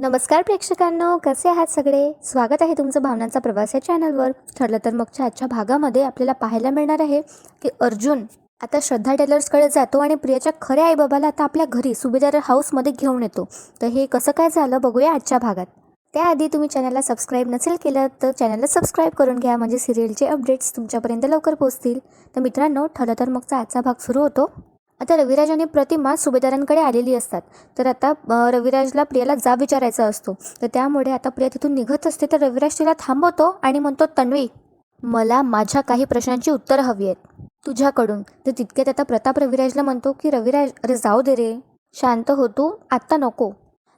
नमस्कार प्रेक्षकांनो कसे आहात सगळे? स्वागत आहे तुमचं भावनांचा प्रवास या चॅनलवर. ठरलं तर मगच्या आजच्या भागामध्ये आपल्याला पाहायला मिळणार आहे की अर्जुन आता श्रद्धा टेलर्सकडे जातो आणि प्रियाच्या खऱ्या आईबाबाला आता आपल्या घरी सुभेदार हाऊसमध्ये घेऊन येतो. तर हे कसं काय झालं बघूया आजच्या भागात. त्याआधी तुम्ही चॅनलला सबस्क्राईब नसेल केलं तर चॅनलला सबस्क्राईब करून घ्या म्हणजे सिरियलचे अपडेट्स तुमच्यापर्यंत लवकर पोहोचतील. तर मित्रांनो ठरलं तर मगचा आजचा भाग सुरू होतो. आता रविराज आणि प्रतिमा सुभेदारांकडे आलेली असतात. तर आता रविराजला प्रियाला जाब विचारायचा असतो. तर त्यामुळे आता प्रिया तिथून निघत असते. तर रविराज तिला थांबवतो आणि म्हणतो तन्वी मला माझ्या काही प्रश्नांची उत्तरं हवी आहेत. तुझ्याकडून. तर तितक्यात आता प्रताप रविराजला म्हणतो की रविराज अरे जाऊ दे रे. शांत हो तू. आत्ता नको.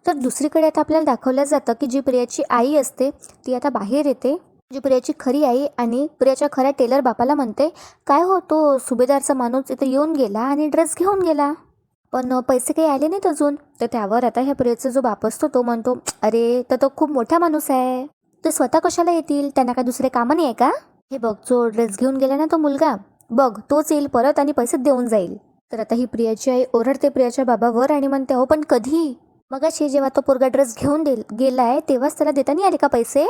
तर दुसरीकडे आता आपल्याला दाखवलं जातं की जी प्रियाची आई असते ती आता बाहेर येते. जी प्रियाची खरी आई आणि प्रियाच्या खऱ्या टेलर बापाला म्हणते काय हो तो सुभेदारचा माणूस इथे येऊन गेला आणि ड्रेस घेऊन गेला? पण पैसे काही आले नाहीत अजून. तर त्यावर आता ह्या प्रियाचा जो बाप असतो तो म्हणतो अरे तर तो खूप मोठा माणूस आहे. ते स्वतः कशाला येतील? त्यांना काय दुसरे कामं नाही आहे का? हे बघ जो ड्रेस घेऊन गेला ना तो मुलगा बघ तोच येईल परत आणि पैसे देऊन जाईल. तर आता ही प्रियाची आई ओरडते प्रियाच्या बाबावर आणि म्हणते हो पण कधी? मगाशी जेव्हा तो पोरगा ड्रेस घेऊन दे गेलाय तेव्हाच त्याला देता नाही आले का पैसे?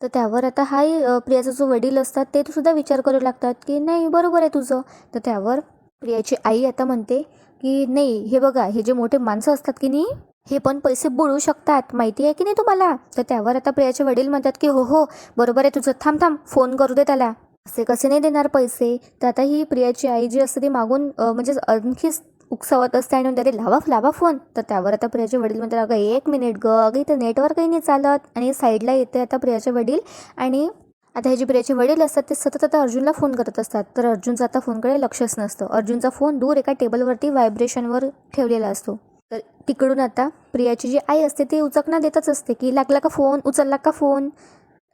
तर त्यावर आता हाही प्रियाचा जो वडील असतात ते सुद्धा विचार करू लागतात की नाही बरोबर आहे तुझं. तर त्यावर प्रियाची आई आता म्हणते की नाही हे बघा हे जे मोठे माणसं असतात की नाही हे पण पैसे बुडू शकतात. माहिती आहे की नाही तुम्हाला? तर त्यावर आता प्रियाचे वडील म्हणतात की हो हो बरोबर आहे तुझं. थांब थांब फोन करू दे त्याला. असे कसे नाही देणार पैसे? तर आता ही प्रियाची आई जी असते ती मागून म्हणजे आणखीच उकसावत असते आणि म्हणते, अरे लावा लावा फोन. तर त्यावर आता प्रियाचे वडील म्हणतात अगं एक मिनिट ग. अगं इथं नेटवर्कही नाही चालत. आणि साईडला येते आता प्रियाचे वडील. आणि आता हे जे प्रियाचे वडील असतात ते सतत आता अर्जुनला फोन करत असतात. तर अर्जुनचा आता फोनकडे लक्षच नसतं. अर्जुनचा फोन दूर एका टेबलवरती व्हायब्रेशनवर ठेवलेला असतो. तर तिकडून आता प्रियाची जी आई असते ती उचकना देतच असते की लागला का फोन उचलला का फोन?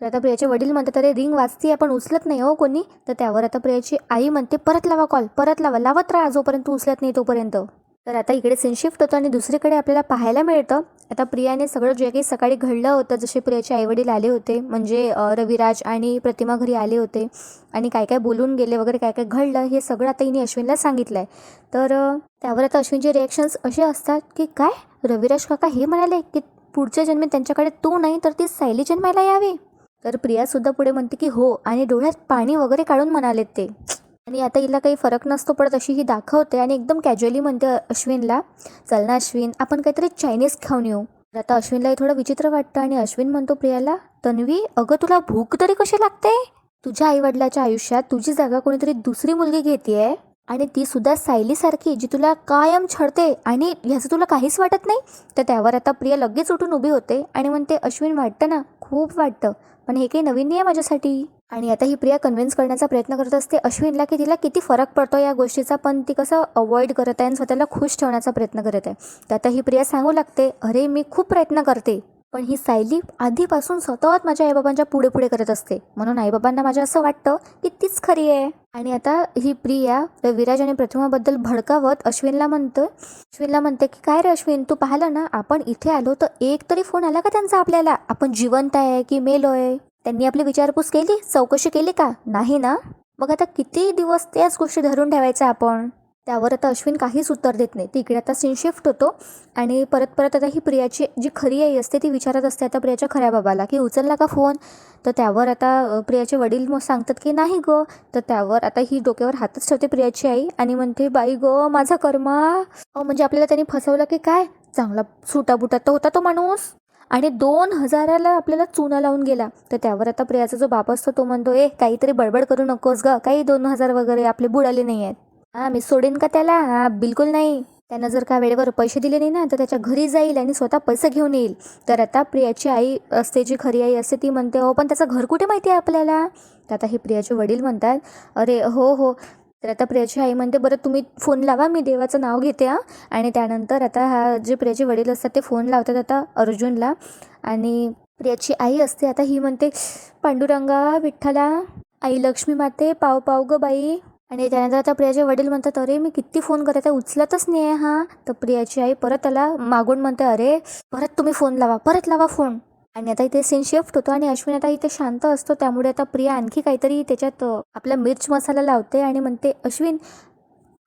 तर आता प्रियाचे वडील म्हणतात अरे रिंग वाजते आपण उचलत नाही हो कोणी. तर त्यावर आता प्रियाची आई म्हणते परत लावा कॉल परत लावा लावत राहा जोपर्यंत उचलत नाही तोपर्यंत. तर आता इकडे सीन शिफ्ट आणि दुसरीकडे आपल्याला पाहायला मिळतं. आता प्रियाने सगळं जे काही सकाळी घडलं होतं जसे प्रियाचे आईवडील आले होते म्हणजे रविराज आणि प्रतिमा घरी आले होते आणि काय काय बोलून गेले वगैरे काय काय घडलं हे सगळं आता हिने अश्विनला सांगितलं आहे तर त्यावर आता अश्विनचे रिॲक्शन्स असे असतात की काय? रविराज काका हे म्हणाले की पुढच्या जन्मी त्यांच्याकडे तू नाही तर ती सायली जन्मायला यावी? तर प्रियासुद्धा पुढे म्हणते की हो आणि डोळ्यात पाणी वगैरे काढून म्हणालेत ते. आणि आता हिला काही फरक नसतो पडत अशी ही दाखवते आणि एकदम कॅज्युअली म्हणते अश्विनला चल ना अश्विन आपण काहीतरी चायनीज खाऊन येऊ. तर आता अश्विनला हे थोडं विचित्र वाटतं आणि अश्विन म्हणतो प्रियाला तन्वी अगं तुला भूक तरी कशी लागते? तुझ्या आईवडिलाच्या आयुष्यात तुझी जागा कोणीतरी दुसरी मुलगी घेते आणि ती सुद्धा सायलीसारखी जी तुला कायम छळते आणि ह्याचं तुला काहीच वाटत नाही? तर त्यावर आता प्रिया लगेच उठून उभी होते आणि म्हणते अश्विन वाटतं ना? खूप वाटतं. पण हे काही नवीन नाही आहे माझ्यासाठी. आणि आता ही प्रिया कन्व्हिन्स करण्याचा प्रयत्न करत असते अश्विनला की तिला किती फरक पडतो या गोष्टीचा पण ती कसं अवॉइड करत आहे आणि स्वतःला खुश ठेवण्याचा प्रयत्न करत आहे. तर आता ही प्रिया सांगू लागते अरे मी खूप प्रयत्न करते. पण ही सायली आधीपासून सतत माझ्या आईबाबांच्या पुढे पुढे करत असते. म्हणून आईबाबांना माझं असं वाटतं की तीच खरी आहे. आणि आता ही प्रिया विराज आणि प्रतिमाबद्दल भडकावत अश्विनला म्हणतं अश्विनला म्हणते की काय रे अश्विन तू पाहिलं ना आपण इथे आलो तर एक तरी फोन आला का त्यांचा आपल्याला? आपण जिवंत आहे की मेलोय? त्यांनी आपली विचारपूस केली? चौकशी केली का? नाही ना? मग आता किती दिवस त्याच गोष्टी धरून ठेवायच्या आपण? त्यावर आता अश्विन काहीच उत्तर देत नाही. तिकडे आता सीन शिफ्ट होतो आणि परत परत आता ही प्रियाची जी खरी आई असते ती विचारत असते आता प्रियाच्या खऱ्या बाबाला की उचलला का फोन तर त्यावर आता प्रियाचे वडील मग सांगतात की नाही गं. तर त्यावर आता ही डोक्यावर हातच ठेवते प्रियाची आई आणि म्हणते बाई गं माझा कर्मा. म्हणजे आपल्याला त्यांनी फसवलं की काय? चांगला सुटाबुटा तर होता तो माणूस. आणि दोन हजाराला आपल्याला चुना लावून गेला. तर त्यावर आता प्रियाचा जो बाप असतो तो म्हणतो ए काहीतरी बडबड करू नकोस ग. काही दोन हजार वगैरे आपले बुडाले नाही आहेत. हा मी सोडेन का त्याला? हा बिलकुल नाही. त्यानं जर का वेळेवर पैसे दिले नाही ना तर त्याच्या घरी जाईल आणि स्वतः पैसे घेऊन येईल. तर आता प्रियाची आई असते जी खरी आई असते ती म्हणते हो पण त्याचं घर कुठे माहिती आहे आपल्याला? तर आता हे प्रियाचे वडील म्हणतात अरे हो हो. तर आता प्रियाची आई म्हणते बरं तुम्ही फोन लावा मी देवाचं नाव घेते हा. आणि त्यानंतर आता हा जे प्रियाचे वडील असतात ते फोन लावतात आता अर्जुनला. आणि प्रियाची आई असते आता ही म्हणते पांडुरंगा विठ्ठला आई लक्ष्मी माते पाव पाव ग बाई. आणि त्यानंतर आता प्रियाचे वडील म्हणतात अरे मी किती फोन करत आहे उचलतच नाही आहे हा. तर प्रियाची आई परत त्याला मागून म्हणते अरे परत तुम्ही फोन लावा परत लावा फोन. आणि आता इथे सीन शिफ्ट होतो आणि अश्विन आता इथे शांत असतो. त्यामुळे आता प्रिया आणखी काहीतरी त्याच्यात आपला मिर्च मसाला लावते आणि म्हणते अश्विन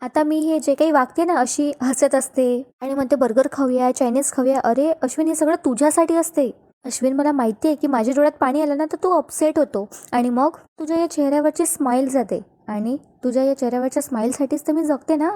आता मी हे जे काही वागते ना अशी हसत असते. आणि म्हणते बर्गर खाऊया चायनीज खाऊया. अरे अश्विन हे सगळं तुझ्यासाठी असते. अश्विन मला माहिती आहे की माझ्या डोळ्यात पाणी आलं ना तर तू अपसेट होतो. आणि मग तुझ्या या चेहऱ्यावरची स्माईल जाते. आणि तुझ्या या चेहऱ्यावरच्या स्माईलसाठीच तर मी जगते ना?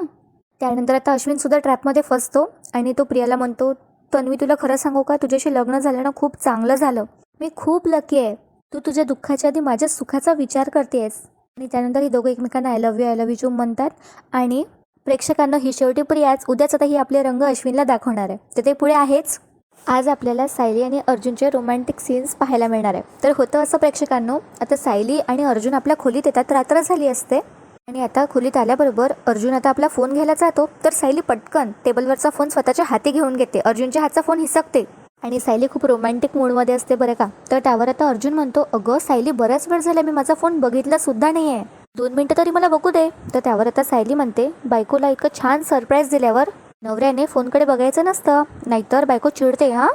त्यानंतर आता अश्विन सुद्धा ट्रॅपमध्ये फसतो आणि तो प्रियाला म्हणतो तन्वी तुला खरं सांगू का? तुझ्याशी लग्न झालं ना खूप चांगलं झालं. मी खूप लकी आहे. तू तुझ्या दुःखाच्या आधी माझ्या सुखाचा विचार करतेस आणि त्यानंतर हे दोघं एकमेकांना I love you I love you म्हणतात आणि प्रेक्षकांना ही शेवटी प्रियाच उद्याच आता ही आपले रंग अश्विनला दाखवणार आहे. तर ते पुढे आहेच? आज आपल्याला सायली आणि अर्जुनचे रोमॅन्टिक सीन्स पाहायला मिळणार आहे. तर होतं असं प्रेक्षकांनो आता सायली आणि अर्जुन आपल्या खोलीत येतात रात्र झाली असते. आणि आता खोलीत आल्याबरोबर अर्जुन आता आपला फोन घ्यायला जातो. तर सायली पटकन टेबलवरचा फोन स्वतःच्या हाती घेऊन घेते. अर्जुनच्या हातचा फोन हिसकते. आणि सायली खूप रोमॅन्टिक मूडमध्ये असते बरं का. तर त्यावर आता अर्जुन म्हणतो अगं सायली बऱ्याच वेळ झाला मी माझा फोन बघितला सुद्धा नाही आहे दोन मिनटं तरी मला बघू दे. तर त्यावर आता सायली म्हणते बायकोला इतकं छान सरप्राईज दिल्यावर नवऱ्याने फोनकडे बघायचं नसतं. नाहीतर बायको चिडते हां?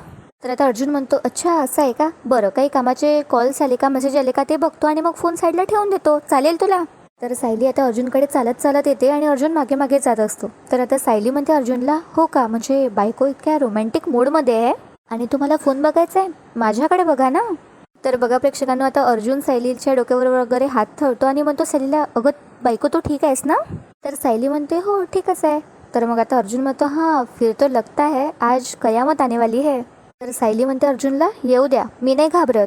तर आता अर्जुन म्हणतो अच्छा असं आहे का? बरं काही कामाचे कॉल्स आले का? मेसेज आले का? ते बघतो आणि मग फोन साईडला ठेवून देतो. चालेल तुला? तर सायली आता अर्जुनकडे चालत चालत येते आणि अर्जुन मागे मागे जात असतो. तर आता सायली म्हणते अर्जुनला हो का? म्हणजे बायको इतक्या रोमॅन्टिक मूडमध्ये आहे आणि तुम्हाला फोन बघायचा आहे? माझ्याकडे बघा ना. तर बघा प्रेक्षकांना आता अर्जुन सायलीच्या डोक्यावर वगैरे हात ठरतो आणि म्हणतो सायलीला अगं बायको तू ठीक आहेस ना? तर सायली म्हणते हो ठीकच आहे. तर मग आता अर्जुन म्हणतो हां फिर तो लगता है आज कयामत आने वाली है. तर सायली म्हणते अर्जुनला येऊ द्या मी नाही घाबरत.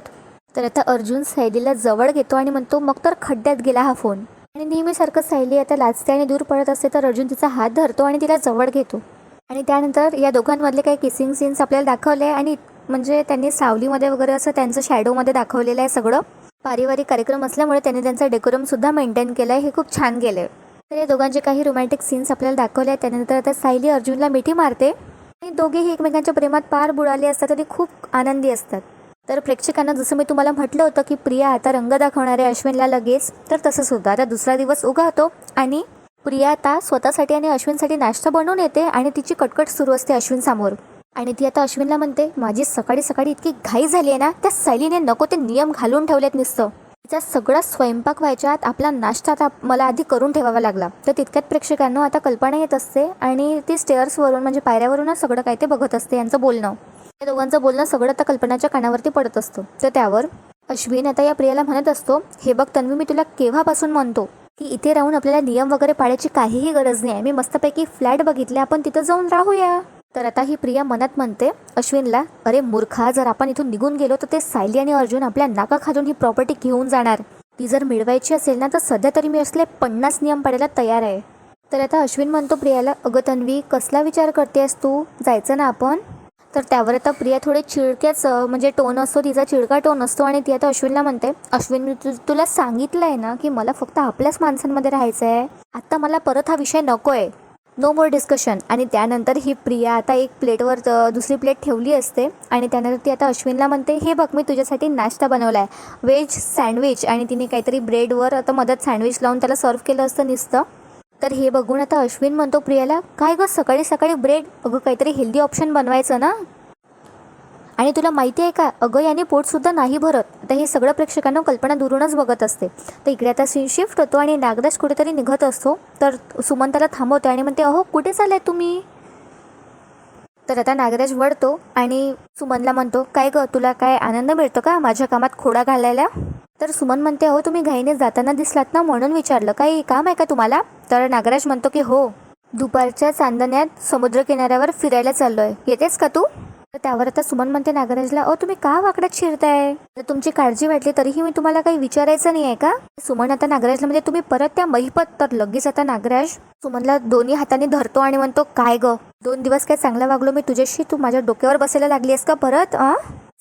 तर आता अर्जुन सायलीला जवळ घेतो आणि म्हणतो मग तर खड्ड्यात गेला हा फोन. आणि नेहमीसारखं सायली आता लाचते आणि दूर पडत असते तर अर्जुन तिचा हात धरतो आणि तिला जवळ घेतो. आणि त्यानंतर या दोघांमधले काही किसिंग सीन्स आपल्याला दाखवले आणि म्हणजे त्यांनी सावलीमध्ये वगैरे असं त्यांचं शॅडोमध्ये दाखवलेलं आहे सगळं. पारिवारिक कार्यक्रम असल्यामुळे त्यांनी त्यांचा डेकोरमसुद्धा मेंटेन केलं आहे हे खूप छान गेलं आहे तर या दोघांचे काही रोमॅन्टिक सीन्स आपल्याला दाखवले आहेत. त्यानंतर आता सायली अर्जुनला मिठी मारते. आणि दोघेही एकमेकांच्या प्रेमात पार बुडाले असतात आणि खूप आनंदी असतात. तर प्रेक्षकांना जसं मी तुम्हाला म्हटलं होतं की प्रिया आता रंग दाखवणारे अश्विनला लगेच तर तसंच होतं आता दुसरा दिवस उगावतो होतो आणि प्रिया आता स्वतःसाठी आणि अश्विनसाठी नाश्ता बनवून येते आणि तिची कटकट सुरू असते अश्विन समोर आणि ती आता अश्विनला म्हणते माझी सकाळी सकाळी इतकी घाई झाली आहे ना त्या सायलीने नको ते नियम घालून ठेवलेत नुसतं. तिचा सगळा स्वयंपाक व्हायच्या आत आपला नाश्ता आता मला आधी करून ठेवावा लागला. तर तितक्यात प्रेक्षकांना आता कल्पना येत असते आणि ती स्टेअर्सवरून म्हणजे पायऱ्यावरूनच सगळं काय ते बघत असते यांचं बोलणं. या दोघांचं बोलणं सगळं आता कल्पनाच्या कानावरती पडत असतं. तर त्यावर अश्विन आता या प्रियाला म्हणत असतो हे बघ तन्वी मी तुला केव्हापासून म्हणतो की इथे राहून आपल्याला नियम वगैरे पाळायची काहीही गरज नाही. आहे मी मस्तपैकी फ्लॅट बघितले आपण तिथं जाऊन राहूया. तर आता ही प्रिया मनात म्हणते अश्विनला अरे मूर्खा जर आपण इथून निघून गेलो तर ते सायली आणि अर्जुन आपल्या नाका खाजून ही प्रॉपर्टी घेऊन जाणार. ती जर मिळवायची असेल ना तर सध्या तरी मी असले पन्नास नियम पाडायला तयार आहे. तर आता अश्विन म्हणतो प्रियाला अगं तन्वी कसला विचार करतेस तू? जायचं ना आपण? तर त्यावर आता प्रिया थोडे चिडक्याच म्हणजे टोन असतो तिचा चिडका टोन असतो आणि ती आता अश्विनला म्हणते अश्विन मी तु तुला सांगितलं आहे ना की मला फक्त आपल्याच माणसांमध्ये राहायचं आहे आत्ता मला परत हा विषय नको आहे नो मोर डिस्कशन आणि त्यानंतर ही प्रिया आता एक प्लेटवर दुसरी प्लेट ठेवली असते. आणि त्यानंतर ती आता अश्विनला म्हणते हे बघ मी तुझ्यासाठी नाश्ता बनवला आहे व्हेज सँडविच. आणि तिने काहीतरी ब्रेडवर आता मदत सँडविच लावून त्याला सर्व केलं असतं नुसतं. तर हे बघून आता अश्विन म्हणतो प्रियाला काय गं सकाळी सकाळी ब्रेड? अगं काहीतरी हेल्दी ऑप्शन बनवायचं ना? आणि तुला माहिती आहे का अगं याने पोटसुद्धा नाही भरत. तर हे सगळं प्रेक्षकांना कल्पना दुरूनच बघत असते. तर इकडे आता सीन शिफ्ट होतो आणि नागदास कुठेतरी निघत असतो. तर सुमन त्याला थांबवते आणि म्हणते अहो कुठे चाललाय तुम्ही? तर आता नागराज वळतो आणि सुमनला म्हणतो काय ग तुला काय आनंद मिळतो का माझ्या कामात खोडा घालायला? तर सुमन म्हणते अहो तुम्ही घाईने जाताना दिसलात ना म्हणून विचारलं. काही काम आहे का तुम्हाला? तर नागराज म्हणतो की हो. दुपारच्या चांदण्यात समुद्र किनाऱ्यावर फिरायला चाललोय. येतेस का तू? तर त्यावर आता सुमन म्हणते नागराजला अहो तुम्ही का वाकड्यात शिरताय? तर तुमची काळजी वाटली तरीही मी तुम्हाला काही विचारायचं नाही आहे का? सुमन आता नागराजला म्हणजे तुम्ही परत त्या महिपत तर लगेच आता नागराज सुमनला दोन्ही हाताने धरतो आणि म्हणतो काय ग? दोन दिवस काय चांगला वागलो मी तुझ्याशी? तू माझ्या डोक्यावर बसायला लागली आहेस का परत आ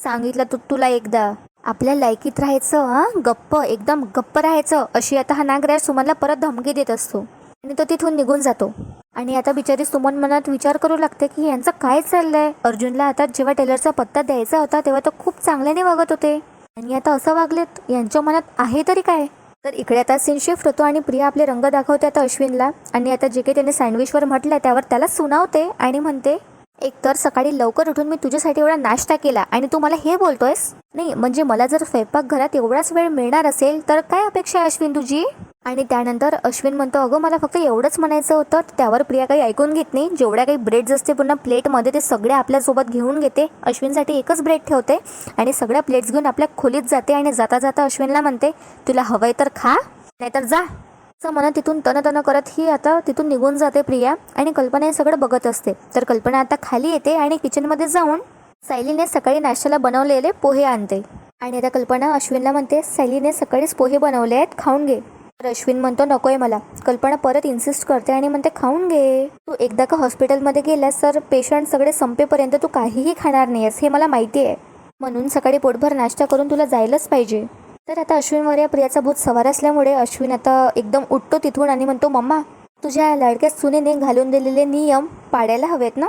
सांगितलं तू तुला एकदा. आपल्या लायकीत राहायचं हा गप्प एकदम गप्प राहायचं अशी आता हा नागराज सुमनला परत धमकी देत असतो. आणि तो तिथून निघून जातो. आणि आता बिचारी सुमन मनात विचार करू लागते की यांचं काय चाललंय? अर्जुनला आता जेव्हा टेलरचा पत्ता द्यायचा होता तेव्हा तो खूप चांगल्याने वागत होते. आणि आता असं वागलेत यांच्या मनात आहे तरी काय? तर इकडे आता सीन शिफ्ट होतो आणि प्रिया आपले रंग दाखवते आता अश्विनला. आणि आता जे काही त्याने सँडविचवर म्हटलंय त्यावर त्याला सुनावते आणि म्हणते एकतर सकाळी लवकर उठून मी तुझ्यासाठी एवढा नाश्ता केला आणि तू मला हे बोलतोयस? नाही म्हणजे मला जर स्वयंपाक घरात एवढाच वेळ मिळणार असेल तर काय अपेक्षा आहे अश्विन तुझी? आणि त्यानंतर अश्विन म्हणतो अगं मला फक्त एवढंच म्हणायचं होतं त्यावर प्रिया काही ऐकून घेत नाही. जेवढ्या काही ब्रेड्स असते पूर्ण प्लेटमध्ये ते सगळे आपल्यासोबत घेऊन घेते. अश्विनसाठी एकच ब्रेड ठेवते आणि सगळ्या प्लेट्स घेऊन आपल्या खोलीत जाते आणि जाता जाता अश्विनला म्हणते तुला हवंय तर खा नाहीतर जा. असं म्हणत तिथून तन तन करत ही आता तिथून निघून जाते प्रिया आणि कल्पना हे सगळं बघत असते. तर कल्पना आता खाली येते आणि किचनमध्ये जाऊन सायलीने सकाळी नाश्त्याला बनवलेले पोहे आणते. आणि आता कल्पना अश्विनला म्हणते सायलीने सकाळीच पोहे बनवले आहेत खाऊन घे. तर अश्विन म्हणतो नकोय मला. कल्पना परत इन्सिस्ट करते आणि म्हणते खाऊन घे. तू एकदा का हॉस्पिटलमध्ये गेलास तर पेशंट सगळे संपेपर्यंत तू काहीही खाणार नाहीस हे मला माहिती आहे. म्हणून सकाळी पोटभर नाश्ता करून तुला जायलाच पाहिजे. तर आता अश्विनवर या प्रियाचा भूत सवार असल्यामुळे अश्विन आता एकदम उठतो तिथून आणि म्हणतो मम्मा तुझ्या लाडक्या सुनेने घालून दिलेले नियम पाडायला हवेत ना?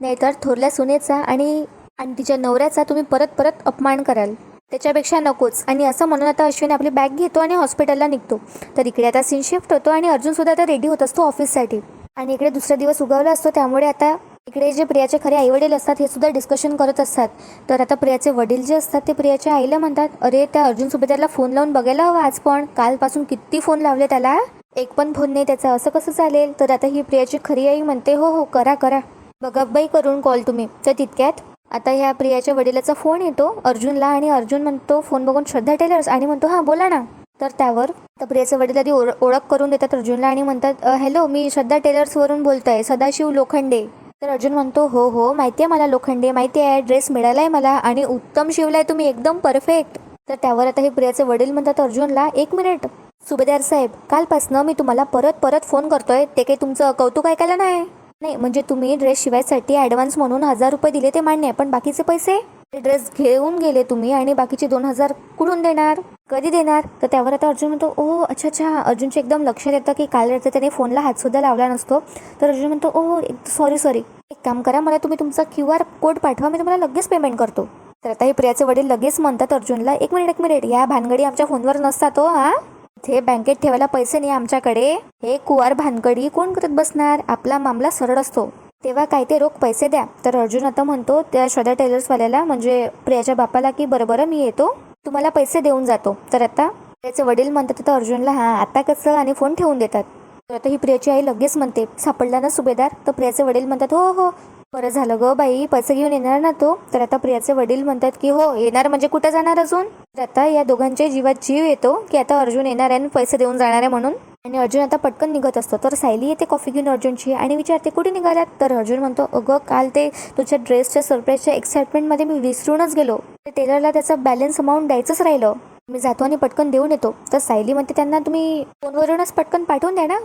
नाहीतर थोरल्या सुनेचा आणि आणि तिच्या नवऱ्याचा तुम्ही परत परत अपमान कराल. त्याच्यापेक्षा नकोच. आणि असं म्हणून आता अश्विन आपली बॅग घेतो आणि हॉस्पिटलला निघतो. तर इकडे आता सीन शिफ्ट होतो आणि अर्जुन सुद्धा आता रेडी होत असतो ऑफिससाठी आणि इकडे दुसरा दिवस उगवला असतो त्यामुळे आता इकडे जे प्रियाचे खरे आईवडील असतात हे सुद्धा डिस्कशन करत असतात. तर आता प्रियाचे वडील जे असतात ते प्रियाच्या आईला म्हणतात अरे त्या अर्जुन सुभेदारला फोन लावून बघायला हवा आज पण. कालपासून किती फोन लावले त्याला? एक पण फोन नाही त्याचा. असं कसं चालेल? तर आता ही प्रियाची खरी आई म्हणते हो हो करा करा. बघा बाई करून कॉल तुम्ही. तर तितक्यात. आता ह्या प्रियाच्या वडिलाचा फोन येतो. अर्जुनला आणि अर्जुन म्हणतो फोन बघून श्रद्धा टेलर्स आणि म्हणतो हां बोला ना. तर त्यावर तर प्रियाचे वडील आधी ओळ- ओळख करून देतात अर्जुनला आणि म्हणतात हॅलो मी श्रद्धा टेलर्सवरून बोलतोय सदाशिव लोखंडे. तर अर्जुन म्हणतो हो हो माहिती आहे मला लोखंडे माहिती आहे ड्रेस मिळाला आहे मला आणि उत्तम शिवलाय तुम्ही एकदम परफेक्ट. तर त्यावर आता हे प्रियाचे वडील म्हणतात अर्जुनला एक मिनिट सुभेदार साहेब कालपासनं मी तुम्हाला परत परत फोन करतोय ते काही तुमचं कौतुक ऐकायला नाही नाही म्हणजे तुम्ही ड्रेस शिवायसाठी ॲडव्हान्स म्हणून हजार रुपये दिले ते मान्य आहे पण बाकीचे पैसे? ते ड्रेस घेऊन गेले तुम्ही आणि बाकीचे दोन हजार कुठून देणार? कधी देणार? तर त्यावर आता अर्जुन म्हणतो ओ अच्छा अच्छा. अर्जुनच्या एकदम लक्षात येतं की काल रात्री त्याने फोनला हातसुद्धा लावला नसतो. तर अर्जुन म्हणतो ओ सॉरी सॉरी एक काम करा मला तुम्ही तुमचा क्यू आर कोड पाठवा मी तुम्हाला लगेच पेमेंट करतो. तर आता हे प्रियाचे वडील लगेच म्हणतात अर्जुनला एक मिनिट एक मिनिट या भानगडी आमच्या फोनवर नसतात हो हां? इथे बँकेत ठेवायला पैसे नाही आमच्याकडे. हे कुवार भानगडी कोण करत बसणार? आपला मामला सरळ असतो. तेव्हा काय ते रोख पैसे द्या. तर अर्जुन आता म्हणतो त्या श्रद्धा टेलर्सवाल्याला म्हणजे प्रियाच्या बापाला की बरं बरं मी येतो. तुम्हाला पैसे देऊन जातो. तर आता? त्याचे वडील म्हणतात आता अर्जुनला हां आता कसं? आणि फोन ठेवून देतात. तर आता ही प्रियाची आई लगेच म्हणते सापडला ना सुभेदार? तर प्रियाचे वडील म्हणतात हो हो बरं झालं ग बाई पैसे घेऊन येणार ना तो? तर आता प्रियाचे वडील म्हणतात की हो येणार म्हणजे कुठं जाणार अजून? तर आता या दोघांच्या जीवात जीव येतो की आता अर्जुन येणार आहे आणि पैसे देऊन जाणार आहे म्हणून. आणि अर्जुन आता पटकन निघत असतो. तर सायली येते कॉफी घेऊन अर्जुनची आणि विचारते कुठे निघाल्यात तर अर्जुन म्हणतो अगं काल ते तुझ्या ड्रेसच्या सरप्राईजच्या एक्साइटमेंटमध्ये मी विसरूनच गेलो. ते टेलरला त्याचा बॅलन्स अमाऊंट द्यायचंच राहिलं. मी जातो आणि पटकन देऊन येतो. तर सायली म्हणते त्यांना तुम्ही फोनवरूनच पटकन पाठवून द्या ना.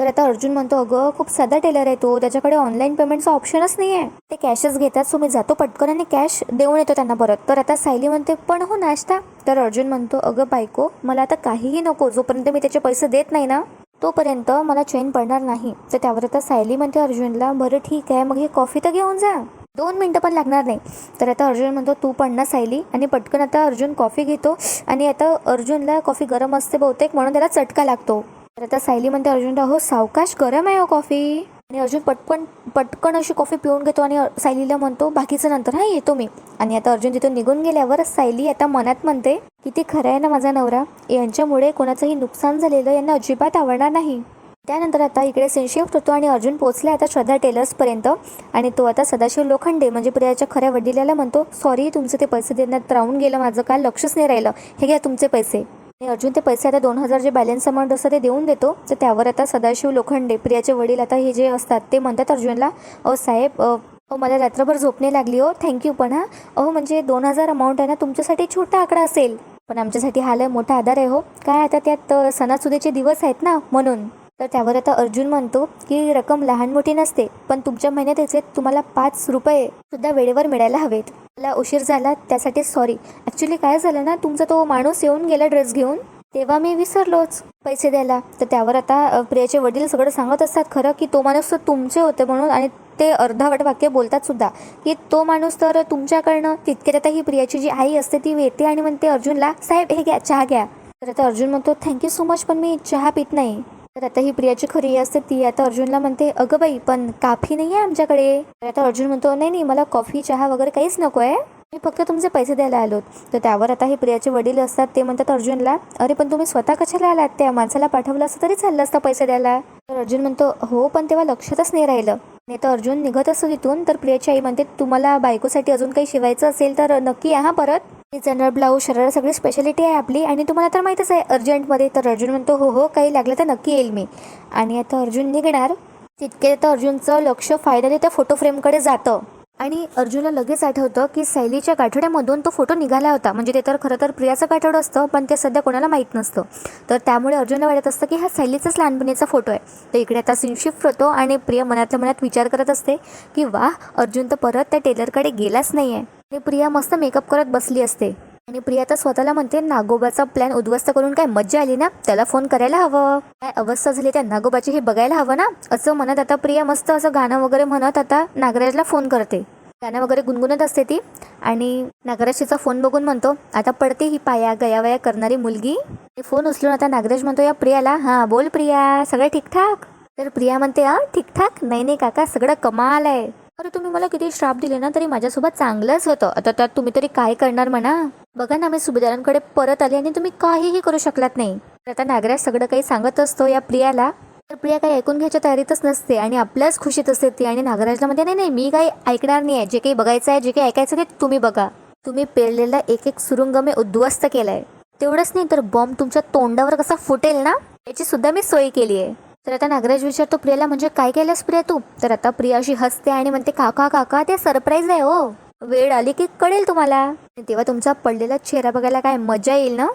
तर आता अर्जुन म्हणतो अगं खूप साधा टेलर आहे तो. त्याच्याकडे ऑनलाईन पेमेंटचा ऑप्शनच नाही आहे ते कॅशच घेतात. सो मी जातो पटकन आणि कॅश देऊन येतो त्यांना परत. तर आता सायली म्हणते पण हो नाश्ता. तर अर्जुन म्हणतो अगं बायको मला आता काहीही नको. जोपर्यंत मी त्याचे पैसे देत नाही ना तोपर्यंत मला चैन पडणार नाही. तर त्यावर आता सायली म्हणते अर्जुनला बरं ठीक आहे. मग ही कॉफी तर घेऊन जा. दोन मिनटं पण लागणार नाही. तर आता अर्जुन म्हणतो तू पण ना सायली. आणि पटकन आता अर्जुन कॉफी घेतो. आणि आता अर्जुनला कॉफी गरम असते बहुतेक म्हणून त्याला चटका लागतो. तर आता सायली म्हणते अर्जुनला हो सावकाश गरम आहे हो कॉफी आणि अर्जुन पटकन पटकन अशी कॉफी पिऊन घेतो आणि सायलीला म्हणतो बाकीचं नंतर हा येतो मी. आणि आता अर्जुन तिथून निघून गेल्यावर सायली आता मनात म्हणते किती खरं आहे ना माझा नवरा. यांच्यामुळे कोणाचंही नुकसान झालेलं यांना अजिबात आवडणार नाही. त्यानंतर आता इकडे सिनशिफ्ट होतो आणि अर्जुन पोचला आता श्रद्धा टेलर्सपर्यंत आणि तो आता सदाशिव लोखंडे म्हणजे प्रियाच्या खऱ्या वडिलाला म्हणतो सॉरी तुमचे ते पैसे देण्यात राहून गेलं माझं काल लक्षच नाही राहिलं. हे घ्या तुमचे पैसे. आणि अर्जुन ते पैसे आता दोन हजार जे बॅलन्स अमाऊंट असतं ते देऊन देतो. तर त्यावर आता सदाशिव लोखंडे प्रियाचे वडील आता हे जे असतात ते म्हणतात अर्जुनला अहो साहेब हो अहो मला रात्रभर झोपणे लागली हो थँक्यू पण हा अहो म्हणजे दोन हजार अमाऊंट आहे ना तुमच्यासाठी छोटा आकडा असेल. पण आमच्यासाठी हा लय मोठा आधार आहे हो. काय आता त्यात सणासुदीचे दिवस आहेत ना म्हणून. तर त्यावर आता अर्जुन म्हणतो की रक्कम लहान मोठी नसते पण तुमच्या महिन्यात तुम्हाला पाच रुपये सुद्धा वेळेवर मिळायला हवेत. मला उशीर झाला त्यासाठी सॉरी ॲक्च्युली काय झालं ना तुमचा तो माणूस येऊन गेला ड्रेस घेऊन. तेव्हा मी विसरलोच पैसे द्यायला. तर त्यावर आता प्रियाचे वडील सगळं सांगत असतात खरं की तो माणूस तर तुमचे होते म्हणून आणि ते अर्धावट वाक्य बोलतात सुद्धा. की तो माणूस तर तुमच्याकडनं तितक्यात आता ही प्रियाची जी आई असते ती येते आणि म्हणते अर्जुनला साहेब हे घ्या चहा घ्या. तर आता अर्जुन म्हणतो थँक्यू सो मच पण मी चहा पित नाही. तर आता ही प्रियाची खरी असते ती आता अर्जुनला म्हणते अगं बाई पण काफी नाही आहे आमच्याकडे. तर आता अर्जुन म्हणतो नाही नाही मला कॉफी चहा वगैरे काहीच नको आहे मी फक्त तुमचे पैसे द्यायला आलो. तर त्यावर आता हे प्रियाचे वडील असतात ते म्हणतात अर्जुनला अरे पण तुम्ही स्वतः कशाला आलात? त्या माणसाला पाठवलं असतं तरी चाललं असतं पैसे द्यायला. तर अर्जुन म्हणतो हो पण तेव्हा लक्षातच नाही राहिलं. नाही तर अर्जुन निघत असतो तिथून तर प्रियाची आई म्हणते तुम्हाला बायकोसाठी अजून काही शिवायचं असेल तर नक्की या हा परत. जनरल ब्लाऊज शरारा सगळी स्पेशालिटी आहे आपली. आणि तुम्हाला तर माहीतच आहे अर्जंटमध्ये तर अर्जुन म्हणतो हो हो काही लागलं तर नक्की येईल मी. आणि आता अर्जुन निघणार. तितके तर अर्जुनचं लक्ष फायनली त्या फोटो फ्रेमकडे जातं. आणि अर्जुनला लगेच आठवतं की सैलीच्या गाठोड्यामधून तो फोटो निघाला होता. म्हणजे ते तर खरं तर प्रियाचं गाठोडं असतं पण ते सध्या कोणाला माहीत नसतं. तर त्यामुळे अर्जुनला वाटत असतं की हा सैलीचाच लहानपणीचा फोटो आहे. तर इकडे आता सीन शिफ्ट होतो आणि प्रिया मनातल्या मनात विचार करत असते की वा अर्जुन तर परत त्या टेलरकडे गेलाच नाही आहे आणि प्रिया मस्त मेकअप करत बसली असते. आणि प्रिया तर स्वतःला म्हणते नागोबाचा प्लॅन उद्ध्वस्त करून काय मज्जा आली ना? त्याला फोन करायला हवं. काय अवस्था झाली त्या नागोबाची हे बघायला हवं ना? असं म्हणत आता प्रिया मस्त असं गाणं वगैरे म्हणत आता नागराजला फोन करते. गाणं वगैरे गुणगुणत असते ती. आणि नागराज तिचा फोन बघून म्हणतो आता पडते ही पाया गयावया करणारी मुलगी. फोन उचलून आता नागराज म्हणतो या प्रियाला. हां बोल प्रिया सगळं ठीकठाक? तर प्रिया म्हणते हां ठीकठाक? नाही नाही काका सगळं कमाल आहे. अरे तुम्ही मला किती श्राप दिले ना तरी माझ्यासोबत चांगलंच होतं. आता त्यात तुम्ही तरी काय करणार म्हणा? बघा ना मी सुभेदारांकडे परत आले आणि तुम्ही काहीही करू शकलात नाही. तर आता नागराज सगळं काही सांगत असतो या प्रियाला. तर प्रिया काही ऐकून घ्यायच्या तयारीतच नसते आणि आपल्याच खुशीत असते ती आणि नागराजला म्हणते नाही नाही मी काही ऐकणार नाही आहे जे काही बघायचं आहे जे काही ऐकायचं ते तुम्ही बघा. तुम्ही पेरलेला एक एक सुरुंग मी उद्ध्वस्त केलाय. तेवढंच नाही तर बॉम्ब तुमच्या तोंडावर कसा फुटेल ना? याची सुद्धा मी सोय केली आहे. तर आता नागराज विचारतो प्रियाला म्हणजे काय केलंस प्रिया तू? तर आता प्रिया अशी हसते आणि म्हणते काका काका ते सरप्राईज आहे हो. वेळ आली की कळेल तुम्हाला. तेव्हा तुमचा पडलेला चेहरा बघायला काय मजा येईल ना?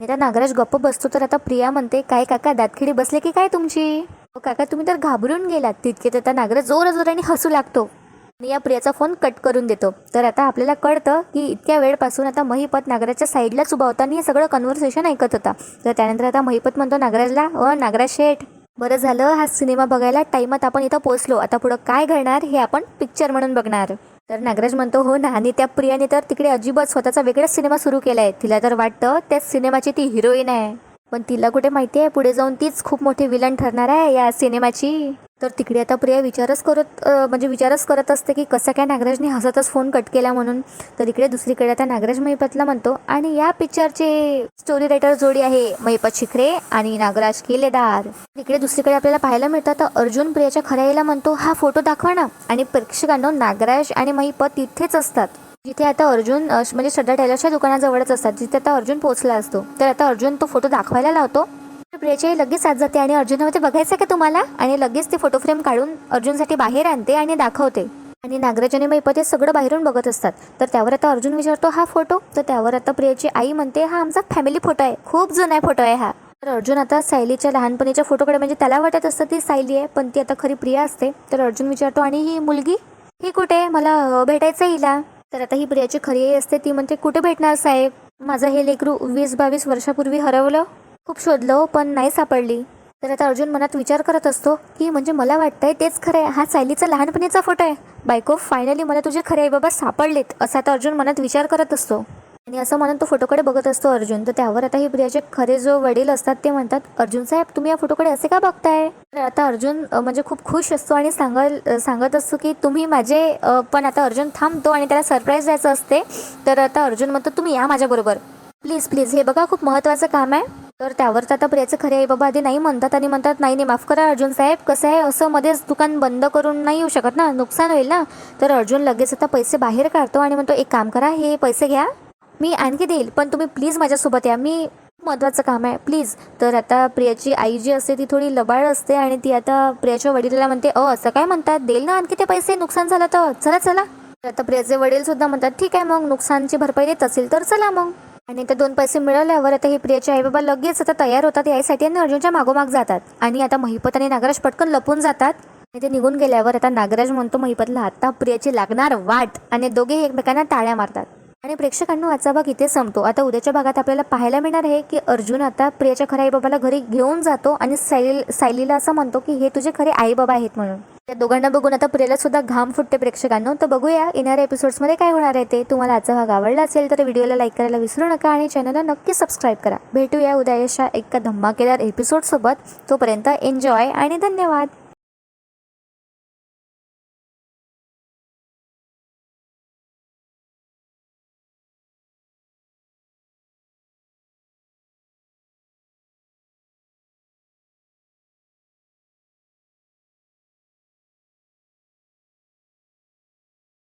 मी आता नागराज गप्प बसतो तर आता प्रिया म्हणते काय काका दातखिडी बसले की काय तुमची? "हो काका तुम्ही तर घाबरून गेलात. तितके तर आता नागराज जोर जोराने हसू लागतो. आणि या प्रियाचा फोन कट करून देतो. तर आता आपल्याला कळतं की इतक्या वेळपासून आता महिपत नागराजच्या साईडलाच उभा होता आणि हे सगळं कन्व्हर्सेशन ऐकत होता. तर त्यानंतर आता महिपत म्हणतो नागराजला अ नागराज शेठ बरं झालं हा सिनेमा बघायला टाईमात आपण इथं पोचलो आता पुढं काय घडणार हे आपण पिक्चर म्हणून बघणार. तर नागराज म्हणतो हो ना. आणि त्या प्रियाने तर तिकडे अजिबात स्वतःचा वेगळाच सिनेमा सुरू केलाय. तिला तर वाटतं त्याच सिनेमाची ती हिरोईन आहे. पण तिला कुठे माहिती आहे? पुढे जाऊन तीच खूप मोठी विलन ठरणार आहे या सिनेमाची. तर तिकडे आता प्रिया विचारच करत म्हणजे विचारच करत असते की कसं काय नागराजने हसतच फोन कट केला म्हणून. तर इकडे दुसरीकडे आता नागराज महिपतला म्हणतो. आणि या पिक्चरचे स्टोरी रायटर जोडी आहे महिपत शिखरे आणि नागराज केलेदार. इकडे दुसरीकडे आपल्याला पाहायला मिळतं तर अर्जुन प्रियाच्या खऱ्याईला म्हणतो हा फोटो दाखवा ना. आणि प्रेक्षकांनो नागराज आणि महिपत तिथेच असतात. जिथे आता अर्जुन म्हणजे श्रद्धा टेलरच्या दुकानाजवळच असतात. जिथे आता अर्जुन पोहोचला असतो. तर आता अर्जुन तो फोटो दाखवायला लावतो. प्रियाची लगेच आत जाते आणि अर्जुनामध्ये बघायचं का तुम्हाला? आणि लगेच ते फोटो फ्रेम काढून अर्जुनसाठी बाहेर आणते आणि दाखवते. आणि नागराजाने मैपती हे सगळं बाहेरून बघत असतात. तर त्यावर आता अर्जुन विचारतो हा फोटो तर त्यावर आता प्रियाची आई म्हणते हा आमचा फॅमिली फोटो आहे. खूप जुना फोटो आहे हा. तर अर्जुन आता सायलीच्या लहानपणीच्या फोटोकडे म्हणजे त्याला वाटत असतं ती सायली आहे पण ती आता खरी प्रिया असते. तर अर्जुन विचारतो आणि ही मुलगी? ही कुठे मला भेटायचं हिला. तर आता ही प्रियाची खरी आई असते ती म्हणते कुठे भेटणार साहेब? माझं हे लेकरू वीस बावीस वर्षापूर्वी हरवलं. खूप शोधलं पण नाही सापडली. तर आता अर्जुन मनात विचार करत असतो की म्हणजे मला वाटतंय तेच खरं आहे. हा सायलीचा लहानपणीचा फोटो आहे. बायको फायनली मला तुझे खरे आई बाबा सापडलेत असा आता अर्जुन मनात विचार करत असतो. आणि असं म्हणून तो फोटोकडे बघत असतो अर्जुन. तर त्यावर आता ही प्रियाचे खरे जो वडील असतात ते म्हणतात अर्जुन साहेब तुम्ही या फोटोकडे असे का बघताय? तर आता अर्जुन म्हणजे खूप खुश असतो आणि सांगाल सांगत असतो की तुम्ही माझे पण आता अर्जुन थांबतो आणि त्याला सरप्राईज द्यायचं असते. तर आता अर्जुन म्हणतो तुम्ही या माझ्याबरोबर. प्लीज प्लीज हे बघा खूप महत्त्वाचं काम आहे. तर त्यावर तर आता प्रियाचं खरे आई बाबा आधी नाही म्हणतात आणि म्हणतात नाही नाही माफ करा अर्जुन साहेब. कसं आहे? असं मध्येच दुकान बंद करून नाही येऊ शकत ना. नुकसान होईल ना. तर अर्जुन लगेच आता पैसे बाहेर काढतो आणि म्हणतो एक काम करा हे पैसे घ्या. मी आणखी देईल पण तुम्ही प्लीज माझ्यासोबत या. मी महत्त्वाचं काम आहे. प्लीज. तर आता प्रियाची आई जी असते ती थोडी लबाळ असते आणि ती आता प्रियाच्या वडिलाला म्हणते अ असं काय म्हणतात? देईल ना आणखी ते पैसे? नुकसान झालं तर. चला चला. तर आता प्रियाचे वडील सुद्धा म्हणतात ठीक आहे मग नुकसानची भरपाई देत असेल तर चला मग. आणि आता दोन पैसे मिळाल्यावर आता हे प्रियाचे आई बाबा लगेच आता तयार होतात यासाठी आणि अर्जुनच्या मागोमाग जातात. आणि आता महिपत आणि नागराज पटकन लपून जातात. आणि ते निघून गेल्यावर आता नागराज म्हणतो महिपतला आता प्रियाची लागणार वाट. आणि दोघे एकमेकांना टाळ्या मारतात. आणि प्रेक्षकांना आजचा भाग इथे संपतो. आता उद्याच्या भागात आपल्याला पाहायला मिळणार आहे की अर्जुन आता प्रियाच्या खऱ्या आईबाबाला घरी घेऊन जातो आणि सायली सायलीला असं म्हणतो की हे तुझे खरे आईबाबा आहेत म्हणून. त्या दोघांना बघून आता प्रियाला सुद्धा घाम फुटते प्रेक्षकांनो. तर बघूया येणाऱ्या एपिसोड्समध्ये काय होणार आहे ते. तुम्हाला आजचा भाग आवडला असेल तर व्हिडिओला लाईक करायला विसरू नका आणि चॅनलला नक्की सबस्क्राईब करा. भेटूया उद्या अशा एका धमाकेदार एपिसोडसोबत तोपर्यंत एन्जॉय आणि धन्यवाद.